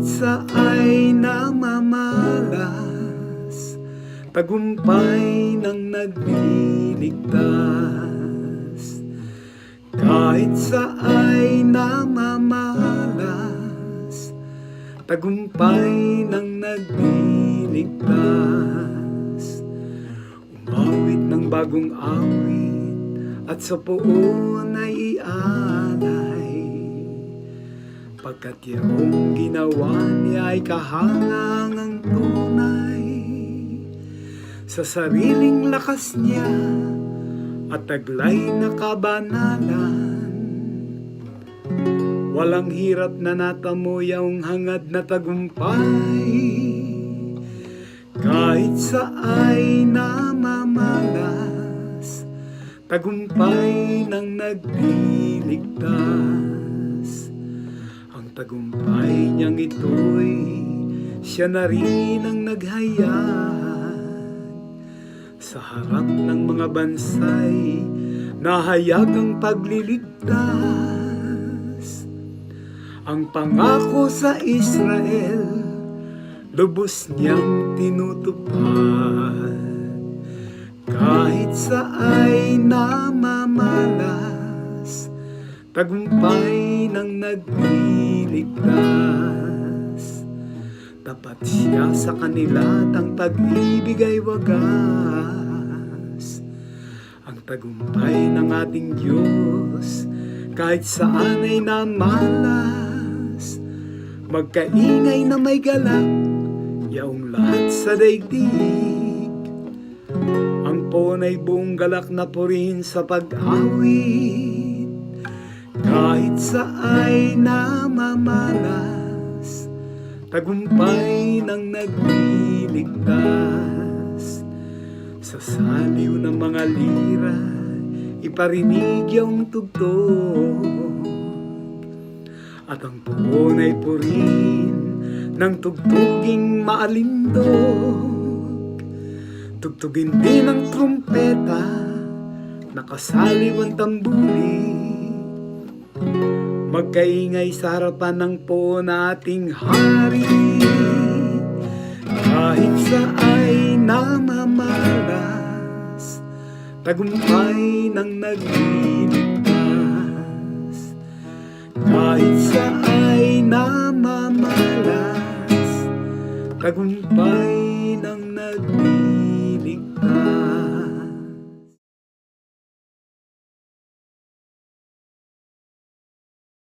Sa ay namamalas Tagumpay ng nagliligtas. Kahit sa ay namamalas Tagumpay ng nagliligtas. Umawit ng bagong awit At sa poon ay ialay Pagkat yaong ginawa niya ay kahangangang tunay. Sa sariling lakas niya at taglay na kabanalan Walang hirap na natamo yung hangad na tagumpay. Kahit sa ay namamalas Tagumpay ng nagliligtas ang tagumpay niyang ito'y siya na rin ang naghayag sa harap ng mga bansay nahayag ang pagliligtas. Ang pangako sa Israel lubos niyang tinutupad Tagumpay ng nagliligtas. Tapat siya sa kanila ang pag-ibig ay wagas. Ang tagumpay ng ating Diyos Kahit saan ay namalas. Magkaingay na may galak Yaong lahat sa daigdig. Ang ponay buong galak na purin sa pag-awit kahit sa ay namamalas Tagumpay ng nagliligtas. Sa saliw ng mga lira Iparinig yung tugtog. At ang puon ay purin Ng tugtuging maalindog. Tugtugin din ang trumpeta Nakasaliw ang tambuli Magkaingay sa harapan ng po nating hari. Kahit sa ay namamalas Tagumpay ng nagliligtas. Kahit sa ay namamalas Tagumpay ng nagliligtas